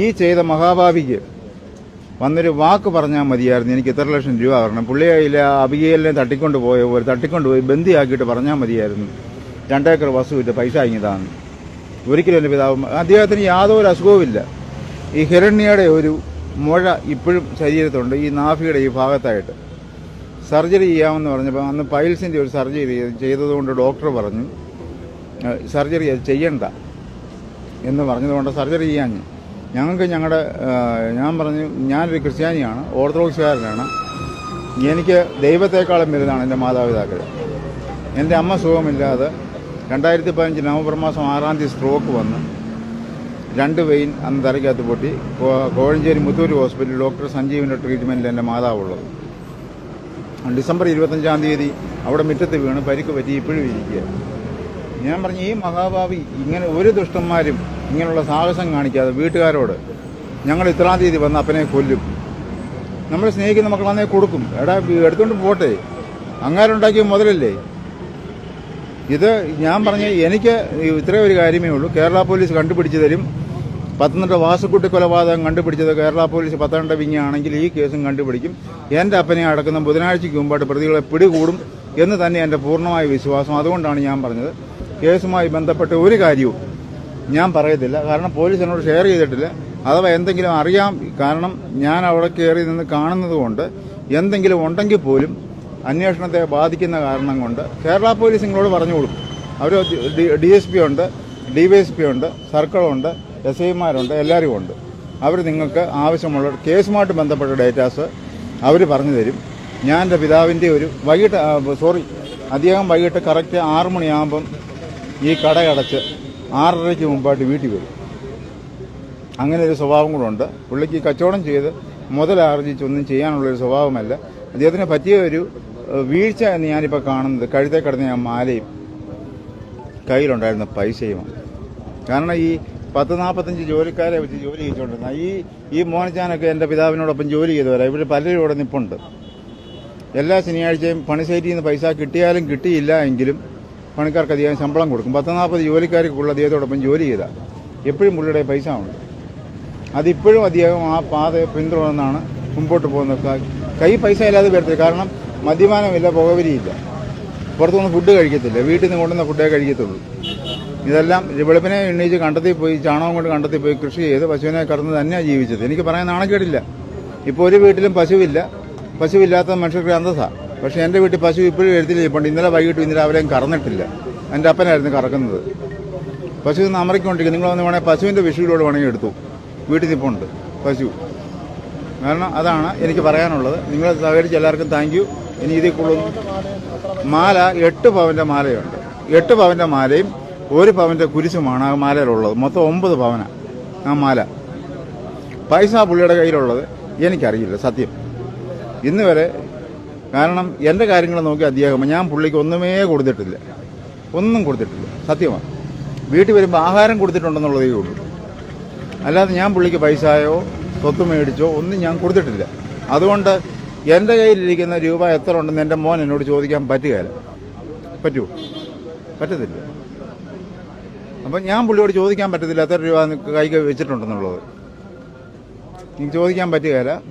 ഈ ചെയ്ത മഹാഭാവിക്ക് വന്നൊരു വാക്ക് പറഞ്ഞാൽ മതിയായിരുന്നു. എനിക്ക് ഇത്ര ലക്ഷം രൂപ കാരണം പുള്ളിയായില്ല അബികയിലെ തട്ടിക്കൊണ്ട് പോയ പോലെ തട്ടിക്കൊണ്ട് പോയി ബന്ദിയാക്കിയിട്ട് പറഞ്ഞാൽ മതിയായിരുന്നു. രണ്ടേക്കർ വസ്തു വിറ്റ് പൈസ ഇങ്ങിതാണ് ഒരിക്കലും എന്റെ പിതാവ് അദ്ദേഹത്തിന് യാതൊരു അസുഖവുമില്ല. ഈ ഹിരണ്യയുടെ ഒരു മുഴ ഇപ്പോഴും ശരീരത്തുണ്ട് ഈ നാഫിയുടെ ഈ ഭാഗത്തായിട്ട് സർജറി ചെയ്യാമെന്ന് പറഞ്ഞപ്പോൾ അന്ന് പൈൽസിന്റെ ഒരു സർജറി ചെയ്തതുകൊണ്ട് ഡോക്ടർ പറഞ്ഞു സർജറി അത് ചെയ്യണ്ട എന്ന് പറഞ്ഞതുകൊണ്ട് സർജറി ചെയ്യാൻ ഞങ്ങൾക്ക് ഞങ്ങളുടെ ഞാൻ പറഞ്ഞു ഞാനൊരു ക്രിസ്ത്യാനിയാണ് ഓർത്തഡോക്സുകാരനാണ്. എനിക്ക് ദൈവത്തെക്കാളും വലുതാണ് എന്റെ മാതാപിതാക്കൾ. എന്റെ അമ്മ സുഖമില്ലാതെ രണ്ടായിരത്തി പതിനഞ്ച് നവംബർ മാസം ആറാം തീയതി സ്ട്രോക്ക് വന്ന് രണ്ട് വെയിൻ അന്ന് തലയ്ക്കകത്ത് പൊട്ടി. കോഴഞ്ചേരി മുത്തൂർ ഹോസ്പിറ്റലിൽ ഡോക്ടർ സഞ്ജീവിന്റെ ട്രീറ്റ്മെന്റിൽ എന്റെ മാതാവുള്ളത്. ഡിസംബർ ഇരുപത്തഞ്ചാം തീയതി അവിടെ മുറ്റത്ത് വീണ് പരിക്ക് പറ്റി ഇപ്പോഴും ഇരിക്കുക ഞാൻ പറഞ്ഞു ഈ മഹാഭാവി ഇങ്ങനെ ഒരു ദുഷ്ടന്മാരും ഇങ്ങനെയുള്ള സാഹസം കാണിക്കാതെ വീട്ടുകാരോട് ഞങ്ങൾ ഇത്രാം തീയതി വന്ന് അപ്പനെ കൊല്ലും. നമ്മൾ സ്നേഹിക്കുന്ന മക്കൾ വന്നേ കൊടുക്കും. എടാ എടുത്തുകൊണ്ട് പോട്ടെ. അങ്ങാരുണ്ടാക്കിയ മുതലല്ലേ? ഇത് ഞാൻ പറഞ്ഞ എനിക്ക് ഇത്രയും ഒരു കാര്യമേ ഉള്ളൂ. കേരള പോലീസ് കണ്ടുപിടിച്ചു തരും പത്തനംതിട്ട വാസക്കുട്ടി കൊലപാതകം കണ്ടുപിടിച്ചത് കേരള പോലീസ് പത്തനംതിട്ട വിങ്ങാണെങ്കിൽ ഈ കേസും കണ്ടുപിടിക്കും. എന്റെ അപ്പനെ അടക്കുന്ന ബുധനാഴ്ചയ്ക്ക് മുമ്പായിട്ട് പ്രതികളെ പിടികൂടും എന്ന് തന്നെ എന്റെ പൂർണമായ വിശ്വാസം. അതുകൊണ്ടാണ് ഞാൻ പറഞ്ഞത്. കേസുമായി ബന്ധപ്പെട്ട് ഒരു കാര്യവും ഞാൻ പറയത്തില്ല. കാരണം പോലീസ് എന്നോട് ഷെയർ ചെയ്തിട്ടില്ല. അഥവാ എന്തെങ്കിലും അറിയാം കാരണം ഞാൻ അവിടെ കയറി നിന്ന് കാണുന്നതുകൊണ്ട് എന്തെങ്കിലും ഉണ്ടെങ്കിൽ പോലും അന്വേഷണത്തെ ബാധിക്കുന്ന കാരണം കൊണ്ട് കേരള പോലീസ് നിങ്ങളോട് പറഞ്ഞുകൊടുക്കും അവർ ഡി എസ് പി ഉണ്ട് ഡി വൈ എസ് പി ഉണ്ട് സർക്കിളുണ്ട് എസ് ഐമാരുണ്ട് എല്ലാവരും ഉണ്ട്. അവർ നിങ്ങൾക്ക് ആവശ്യമുള്ള കേസുമായിട്ട് ബന്ധപ്പെട്ട ഡേറ്റാസ് അവർ പറഞ്ഞു തരും. ഞാൻ എന്റെ പിതാവിന്റെ ഒരു വൈകിട്ട് സോറി അദ്ദേഹം വൈകിട്ട് കറക്റ്റ് ആറ് മണിയാകുമ്പം ഈ കട അടച്ച് ആറരയ്ക്ക് മുമ്പായിട്ട് വീട്ടിൽ വരും. അങ്ങനെ ഒരു സ്വഭാവം കൂടെ പുള്ളിക്ക് കച്ചവടം ചെയ്ത് മുതലാർജിച്ചൊന്നും ചെയ്യാനുള്ളൊരു സ്വഭാവമല്ല. അദ്ദേഹത്തിന് പറ്റിയ ഒരു വീഴ്ച എന്ന് ഞാനിപ്പോൾ കാണുന്നത് കഴുത്തെ കിടന്ന ഞാൻ മാലയും കയ്യിലുണ്ടായിരുന്ന പൈസയുമാണ് കാരണം ഈ പത്ത് നാൽപ്പത്തഞ്ച് ജോലിക്കാരെ വെച്ച് ജോലി ചെയ്തുകൊണ്ടിരുന്ന ഈ ഈ മോനച്ചാനൊക്കെ എന്റെ പിതാവിനോടൊപ്പം ജോലി ചെയ്തവരാ. ഇവർ പലരും ഇവിടെ നിപ്പുണ്ട്. എല്ലാ ശനിയാഴ്ചയും പണിസൈറ്റിൽ നിന്ന് പൈസ കിട്ടിയാലും കിട്ടിയില്ല എങ്കിലും പണിക്കാർക്ക് അധികം ശമ്പളം കൊടുക്കും. പത്ത് നാൽപ്പത് ജോലിക്കാർക്കുള്ള അദ്ദേഹത്തോടൊപ്പം ജോലി ചെയ്താൽ എപ്പോഴും പുള്ളിയുടെ പൈസ ഉണ്ട്. അതിപ്പോഴും അദ്ദേഹം ആ പാത പിന്തുടർന്നാണ് മുമ്പോട്ട് പോകുന്നത് ക- പൈസ ഇല്ലാതെ വരത്തില്ല. കാരണം മദ്യപാനമില്ല പുകവരിയില്ല പുറത്തുനിന്ന് ഫുഡ് കഴിക്കത്തില്ല. വീട്ടിൽ നിന്ന് കൊണ്ടുവന്ന ഫുഡേ കഴിക്കത്തുള്ളൂ. ഇതെല്ലാം വെളുപ്പിനെ എണ്ണീച്ച് കണ്ടെത്തി പോയി ചാണകം കൊണ്ട് കണ്ടെത്തി പോയി കൃഷി ചെയ്ത് പശുവിനെ കറന്ന് തന്നെയാണ് ജീവിച്ചത്. എനിക്ക് പറയാൻ നാണക്കേടില്ല ഇപ്പോൾ ഒരു വീട്ടിലും പശുവില്ല. പശുവില്ലാത്ത മനുഷ്യർക്ക് അന്തസ്സാ. പക്ഷേ എന്റെ വീട്ടിൽ പശു ഇപ്പോഴും എഴുത്തിൽ ഇന്നലെ വൈകിട്ട് ഇന്നലെ അവരെയും കറന്നിട്ടില്ല. എന്റെ അപ്പനായിരുന്നു കറക്കുന്നത്. പശു ഇന്ന് അമറിക്കൊണ്ടിരിക്കും നിങ്ങൾ വന്ന് വേണേൽ പശുവിന്റെ വിഷുവിലൂടെ വേണമെങ്കിൽ എടുത്തു. വീട്ടിൽ നിൽപ്പുണ്ട് പശു. കാരണം അതാണ് എനിക്ക് പറയാനുള്ളത്. നിങ്ങൾ സഹകരിച്ച് എല്ലാവർക്കും താങ്ക് യു ഇനി ഇതിൽ കൂടുതൽ മാല എട്ട് പവന്റെ മാലയുണ്ട്. എട്ട് പവന്റെ മാലയും ഒരു പവന്റെ കുരിശുമാണ് ആ മാലയിലുള്ളത്. മൊത്തം ഒമ്പത് പവന ആ മാല. പൈസ പുള്ളിയുടെ കയ്യിലുള്ളത്. എനിക്കറിയില്ല. സത്യം. ഇന്ന് വരെ കാരണം എന്റെ കാര്യങ്ങൾ നോക്കി അദ്ദേഹം ഞാൻ പുള്ളിക്ക് ഒന്നുമേ കൊടുത്തിട്ടില്ല. ഒന്നും കൊടുത്തിട്ടില്ല. സത്യമാണ് വീട്ടിൽ വരുമ്പോൾ ആഹാരം കൊടുത്തിട്ടുണ്ടെന്നുള്ളതേ ഉള്ളൂ. അല്ലാതെ ഞാൻ പുള്ളിക്ക് പൈസയോ സ്വത്ത് മേടിച്ചോ ഒന്നും ഞാൻ കൊടുത്തിട്ടില്ല. അതുകൊണ്ട് എന്റെ കയ്യിലിരിക്കുന്ന രൂപ എത്ര ഉണ്ടെന്ന് എന്റെ മോൻ എന്നോട് ചോദിക്കാൻ പറ്റുകയില്ല. പറ്റുമോ പറ്റത്തില്ല. അപ്പം ഞാൻ പുള്ളിയോട് ചോദിക്കാൻ പറ്റത്തില്ല എത്ര രൂപ കൈക്ക് വെച്ചിട്ടുണ്ടെന്നുള്ളത്. എനിക്ക് ചോദിക്കാൻ പറ്റുകയില്ല.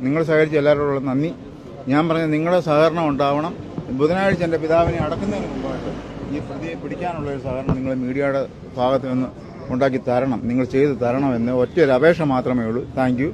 നിങ്ങൾ സഹകരിച്ച് എല്ലാവരോടുള്ള നന്ദി. ഞാൻ പറഞ്ഞത് നിങ്ങളുടെ സഹകരണം ഉണ്ടാവണം. ബുധനാഴ്ച എന്റെ പിതാവിനെ അടക്കുന്നതിന് മുമ്പായിട്ട് ഈ പ്രതിയെ പിടിക്കാനുള്ള ഒരു സഹകരണം നിങ്ങൾ മീഡിയയുടെ ഭാഗത്ത് നിന്ന് ഉണ്ടാക്കി തരണം. നിങ്ങൾ ചെയ്തു തരണമെന്ന് ഒറ്റ ഒരു അപേക്ഷ മാത്രമേ ഉള്ളൂ. താങ്ക്